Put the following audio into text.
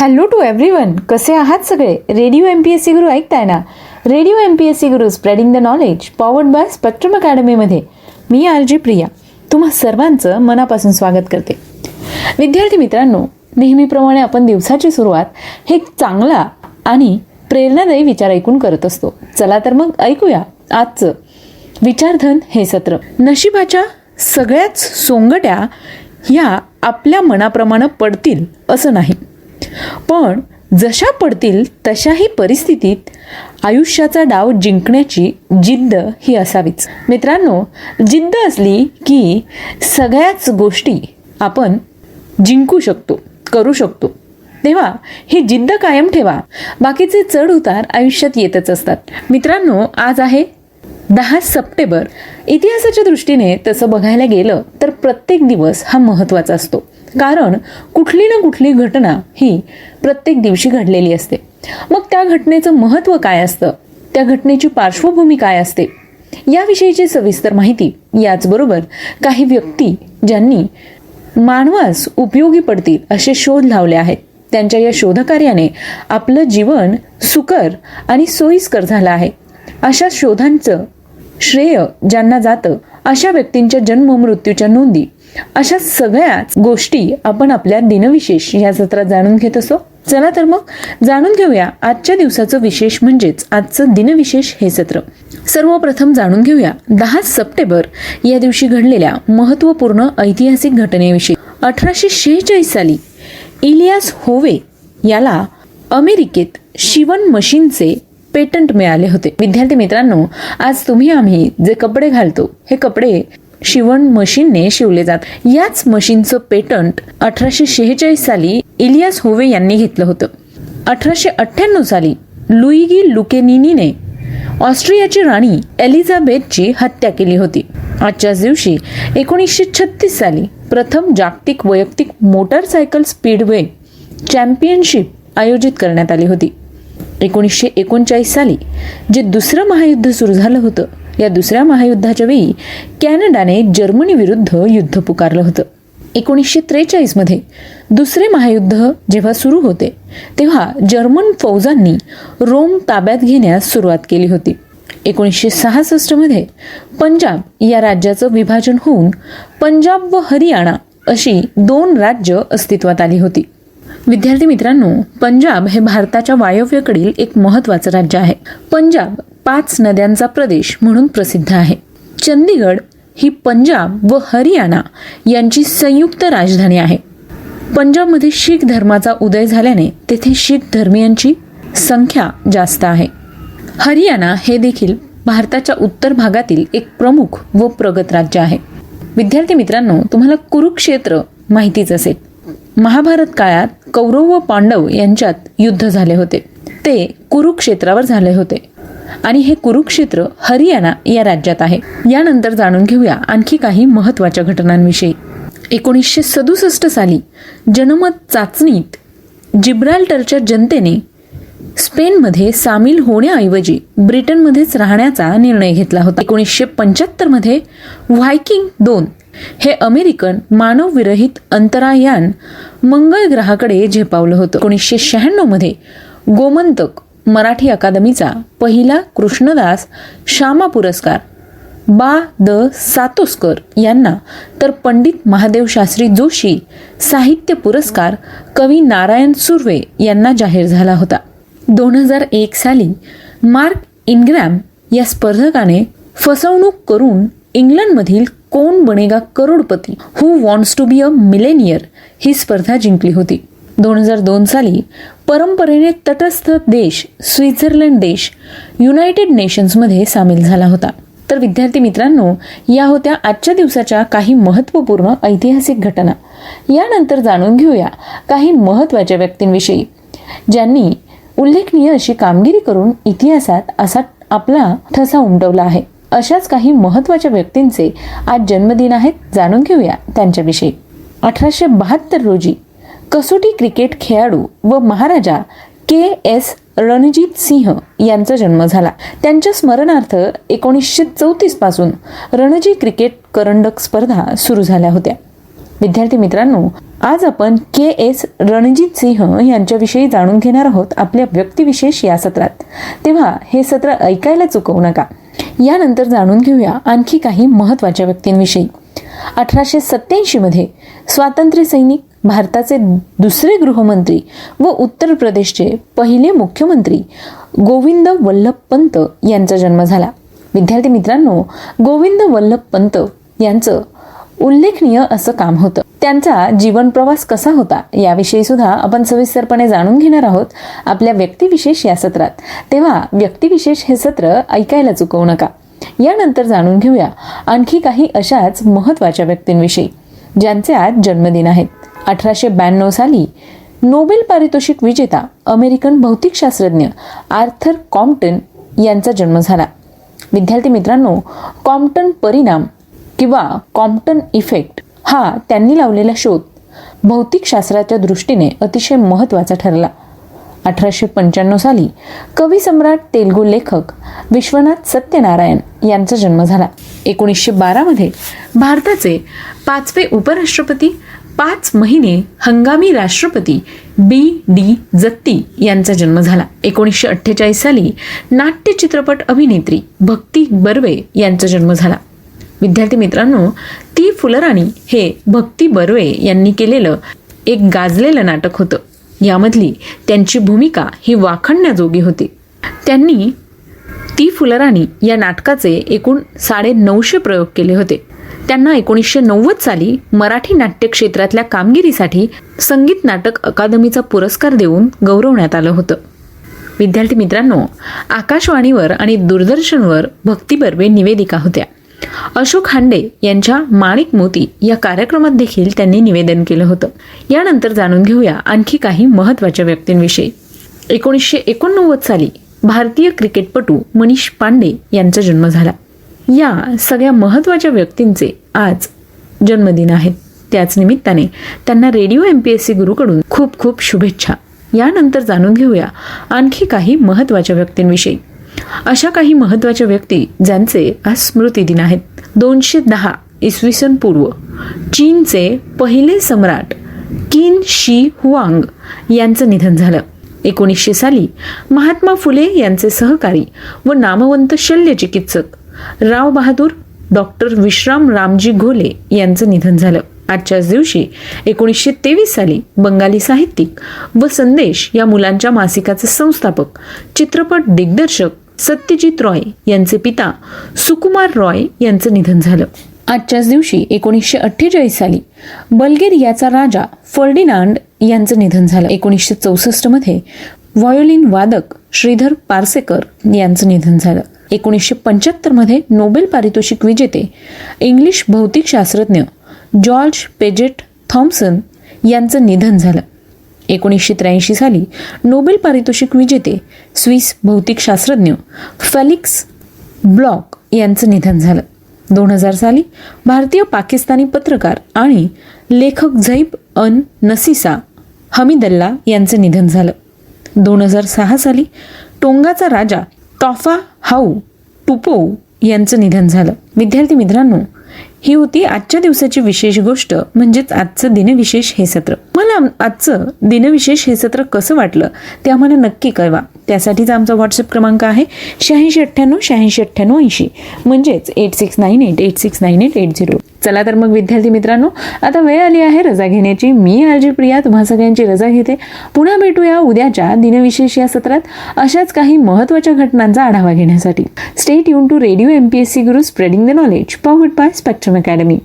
Hello to everyone कसे आहात सगळे? Radio M P S C Guru ऐकताय ना? Radio M P S C Guru spreading the knowledge powered by spectrum अकॅडमीमध्ये मी R जी प्रिया. तुम्हा सर्वांचं मनापासून स्वागत करते. विद्यार्थी मित्रांनो नेहमीप्रमाणे आपण दिवसाची सुरुवात हे चांगला आणि प्रेरणादायी विचार ऐकून करत असतो. चला तर मग ऐकूया आजचं विचारधन हे सत्र. नशिबाच्या सगळ्याच सोंगट्या ह्या आपल्या मनाप्रमाणे पडतील असं नाही. पण जशा पडतील तशाही परिस्थितीत आयुष्याचा डाव जिंकण्याची जिद्द ही असावीच. मित्रांनो जिद्द असली की सगळ्याच गोष्टी आपण जिंकू शकतो करू शकतो. तेव्हा ही जिद्द कायम ठेवा. बाकीचे चढ उतार आयुष्यात येतच असतात. मित्रांनो आज आहे दहा सप्टेंबर. इतिहासाच्या दृष्टीने तसं बघायला गेलं तर प्रत्येक दिवस हा महत्त्वाचा असतो. कारण कुठली ना कुठली घटना ही प्रत्येक दिवशी घडलेली असते. मग त्या घटनेचं महत्त्व काय असतं? त्या घटनेची पार्श्वभूमी काय असते? याविषयीची सविस्तर माहिती याचबरोबर काही व्यक्ती ज्यांनी मानवास उपयोगी पडतील असे शोध लावले आहेत. त्यांच्या या शोधकार्याने आपलं जीवन सुकर आणि सोयीस्कर झालं आहे. अशा शोधांचं श्रेय ज्यांना जातं अशा व्यक्तींच्या जन्म मृत्यूच्या नोंदी अशा सगळ्याच गोष्टी आपण आपल्या दिनविशेष या सत्रात जाणून घेत असो. चला तर मग जाणून घेऊया आजच्या दिवसाचं विशेष म्हणजेच आजचं दिनविशेष हे सत्र. सर्वप्रथम जाणून घेऊया दहा सप्टेंबर या दिवशी घडलेल्या महत्त्वपूर्ण ऐतिहासिक घटनेविषयी. अठराशे शेहेचाळीस साली इलियास होवे याला अमेरिकेत शिवण मशीनचे पेटंट मिळाले होते. विद्यार्थी मित्रांनो आज तुम्ही आम्ही जे कपडे घालतो हे कपडे शिवण मशीनने शिवले जात. याच मशीनचं पेटंट अठराशे शेहेचाळीस साली इलियास होवे यांनी घेतलं होतं. अठराशे अठ्ठ्याण्णव साली लुईगी लुकेनिनीने ऑस्ट्रियाची राणी एलिझाबेथची हत्या केली होती. आजच्याच दिवशी एकोणीसशे छत्तीस साली प्रथम जागतिक वैयक्तिक मोटारसायकल स्पीडवे चॅम्पियनशिप आयोजित करण्यात आली होती. एकोणीसशे एकोणचाळीस साली जे दुसरं महायुद्ध सुरू झालं होतं या दुसऱ्या महायुद्धाच्या वेळी कॅनडाने जर्मनीविरुद्ध युद्ध पुकारलं होतं. एकोणीसशे त्रेचाळीसमध्ये दुसरे महायुद्ध जेव्हा सुरू होते तेव्हा जर्मन फौजांनी रोम ताब्यात घेण्यास सुरुवात केली होती. एकोणीसशे सहासष्टमध्ये पंजाब या राज्याचं विभाजन होऊन पंजाब व हरियाणा अशी दोन राज्य अस्तित्वात आली होती. विद्यार्थी मित्रांनो पंजाब हे भारताच्या वायव्येकडील एक महत्वाचं राज्य आहे. पंजाब पाच नद्यांचा प्रदेश म्हणून प्रसिद्ध आहे. चंदीगड ही पंजाब व हरियाणा यांची संयुक्त राजधानी आहे. पंजाबमध्ये शीख धर्माचा उदय झाल्याने तेथे शीख धर्मियांची संख्या जास्त आहे. हरियाणा हे देखील भारताच्या उत्तर भागातील एक प्रमुख व प्रगत राज्य आहे. विद्यार्थी मित्रांनो तुम्हाला कुरुक्षेत्र माहितीच असेल. महाभारत काळात कौरव व पांडव यांच्यात युद्ध झाले होते. ते कुरुक्षेत्रावर झाले होते. आणि हे कुरुक्षेत्र हरियाणा या राज्यात आहे. यानंतर जाणून घेऊया आणखी काही महत्त्वाच्या घटनांविषयी. एकोणीसशे सदुसष्ट साली जनमत चाचणीत जिब्राल्टरच्या जनतेने स्पेनमध्ये सामील होण्याऐवजी ब्रिटनमध्येच राहण्याचा निर्णय घेतला होता. एकोणीसशे पंच्याहत्तरमध्ये व्हायकिंग दोन हे अमेरिकन मानवविरहित अंतरायान मंगळ ग्रहाकडे झेपावलं होतं. एकोणीसशे शहाण्णवमध्ये गोमंतक मराठी अकादमीचा पहिला कृष्णदास श्यामा पुरस्कार. बा. द. सातोस्कर यांना तर पंडित महादेव शास्त्री जोशी साहित्य पुरस्कार कवी नारायण सुर्वे यांना जाहीर झाला होता. दोन हजार एक साली मार्क इनग्रॅम या स्पर्धकाने फसवणूक करून इंग्लंडमधील Kaun Banega Crorepati who wants to be a millionaire ही स्पर्धा जिंकली होती. दोन हजार दोन साली परंपरेने तटस्थ देश स्वित्झर्लंड देश युनायटेड नेशन्समध्ये सामील झाला होता. तर विद्यार्थी मित्रांनो या होत्या आजच्या दिवसाच्या काही महत्त्वपूर्ण ऐतिहासिक घटना. यानंतर जाणून घेऊया काही महत्त्वाच्या व्यक्तींविषयी ज्यांनी उल्लेखनीय अशी कामगिरी करून इतिहासात असा आपला ठसा उमटवला आहे. अशाच काही महत्त्वाच्या व्यक्तींचे आज जन्मदिन आहेत जाणून घेऊया त्यांच्याविषयी. अठराशे बहात्तर रोजी कसोटी क्रिकेट खेळाडू व महाराजा के एस रणजित सिंह यांचा जन्म झाला. त्यांच्या स्मरणार्थ एकोणीसशे चौतीसपासून रणजी क्रिकेट करंडक स्पर्धा सुरू झाल्या होत्या. विद्यार्थी मित्रांनो आज आपण के एस रणजित सिंह यांच्याविषयी जाणून घेणार आहोत आपल्या व्यक्तिविशेष या सत्रात. तेव्हा हे सत्र ऐकायला चुकवू नका. यानंतर जाणून घेऊया आणखी काही महत्त्वाच्या व्यक्तींविषयी. अठराशे सत्याऐंशी मध्ये स्वातंत्र्य सैनिक भारताचे दुसरे गृहमंत्री व उत्तर प्रदेशचे पहिले मुख्यमंत्री गोविंद वल्लभ पंत यांचा जन्म झाला. विद्यार्थी मित्रांनो गोविंद वल्लभ पंत यांचं उल्लेखनीय असं काम होतं. त्यांचा जीवन प्रवास कसा होता याविषयी सुद्धा आपण सविस्तरपणे जाणून घेणार आहोत. आपल्या व्यक्तिविशेष या सत्रात. तेव्हा व्यक्तिविशेष हे सत्र ऐकायला चुकवू नका. यानंतर जाणून घेऊया आणखी काही अशाच महत्त्वाच्या व्यक्तींविषयी ज्यांचे आज जन्मदिन आहेत अठराशे ब्याण्णव साली नोबेल पारितोषिक विजेता अमेरिकन भौतिकशास्त्रज्ञ आर्थर कॉम्प्टन यांचा जन्म झाला. विद्यार्थी मित्रांनो कॉम्प्टन परिणाम किंवा कॉम्प्टन इफेक्ट हा त्यांनी लावलेला शोध भौतिकशास्त्राच्या दृष्टीने अतिशय महत्त्वाचा ठरला. अठराशे पंच्याण्णव साली कवी सम्राट तेलगू लेखक विश्वनाथ सत्यनारायण यांचा जन्म झाला. एकोणीसशे बारामध्ये भारताचे पाचवे उपराष्ट्रपती पाच महिने हंगामी राष्ट्रपती बी डी जत्ती यांचा जन्म झाला. एकोणीसशे अठ्ठेचाळीस साली नाट्य चित्रपट अभिनेत्री भक्ती बर्वे यांचा जन्म झाला. विद्यार्थी मित्रांनो ती फुलराणी हे भक्ती बर्वे यांनी केलेलं एक गाजलेलं नाटक होतं. यामधली त्यांची भूमिका ही वाखणण्याजोगी होती. त्यांनी ती फुलराणी या नाटकाचे एकूण साडे नऊशे प्रयोग केले होते. त्यांना एकोणीसशे नव्वद साली मराठी नाट्य क्षेत्रातल्या कामगिरीसाठी संगीत नाटक अकादमीचा पुरस्कार देऊन गौरवण्यात आलं होतं. विद्यार्थी मित्रांनो आकाशवाणीवर आणि दूरदर्शनवर भक्ती बर्वे निवेदिका होत्या. अशोक हांडे यांच्या माणिक मोती या कार्यक्रमात देखील त्यांनी निवेदन केलं होतं. यानंतर जाणून घेऊया आणखी काही महत्त्वाच्या व्यक्तींविषयी. एकोणीसशे एकोणनव्वद साली भारतीय क्रिकेटपटू मनीष पांडे यांचा जन्म झाला. या सगळ्या महत्त्वाच्या व्यक्तींचे आज जन्मदिन आहेत त्याच निमित्ताने त्यांना radio M P S C गुरुकडून खूप खूप शुभेच्छा. यानंतर जाणून घेऊया आणखी काही महत्त्वाच्या व्यक्तींविषयी. अशा काही महत्त्वाच्या व्यक्ती ज्यांचे आज स्मृतिदिन आहेत. दोनशे दहा इसवी सन पूर्व. चीनचे पहिले सम्राट किन शी हुआंग यांचं निधन झालं. एकोणीसशे साली महात्मा फुले यांचे सहकारी व नामवंत शल्यचिकित्सक राव बहादूर डॉक्टर विश्राम रामजी घोले यांचं निधन झालं. आजच्याच दिवशी एकोणीसशे तेवीस साली बंगाली साहित्यिक व संदेश या मुलांच्या मासिकाचे संस्थापक चित्रपट दिग्दर्शक सत्यजित रॉय यांचे पिता सुकुमार रॉय यांचं निधन झालं. आजच्याच दिवशी एकोणीसशे अठ्ठेचाळीस साली बल्गेरियाचा राजा फर्डिनांड यांचं निधन झालं. एकोणीसशे चौसष्टमध्ये व्हायोलिन वादक श्रीधर पारसेकर यांचं निधन झालं. एकोणीसशे पंच्याहत्तरमध्ये नोबेल पारितोषिक विजेते इंग्लिश भौतिकशास्त्रज्ञ जॉर्ज पेजेट थॉम्सन यांचं निधन झालं. एकोणीसशे त्र्याऐंशी साली नोबेल पारितोषिक विजेते स्विस भौतिकशास्त्रज्ञ फेलिक्स ब्लॉक यांचं निधन झालं. दोन हजार साली भारतीय पाकिस्तानी पत्रकार आणि लेखक झैब अन नसीसा हमीदल्ला यांचं निधन झालं. दोन हजार सहा साली टोंगाचा राजा तॉफा हाऊ टुपो यांचं निधन झालं. विद्यार्थी मित्रांनो ही होती आजच्या दिवसाची विशेष गोष्ट म्हणजेच आजचं दिनविशेष हे सत्र. मला आजचं दिनविशेष हे सत्र कसं वाटलं ते आम्हाला नक्की कळवा. त्यासाठीचा आमचा व्हॉट्सअप क्रमांक आहे शहाऐंशी अठ्ठ्याण्णव शहाऐंशी अठ्ठ्याण्णव ऐंशी. म्हणजेच eight six nine eight eight six nine eight eight zero चला तर मग विद्यार्थी मित्रांनो आता वेळ आली आहे रजा घेण्याची. मी आरजी प्रिया तुम्हा सगळ्यांची रजा घेते. पुन्हा भेटूया उद्याच्या दिनविशेष या सत्रात अशाच काही महत्त्वाच्या घटनांचा आढावा घेण्यासाठी. Stay युन to radio M P S C guru spreading the knowledge powered by Spectrum academy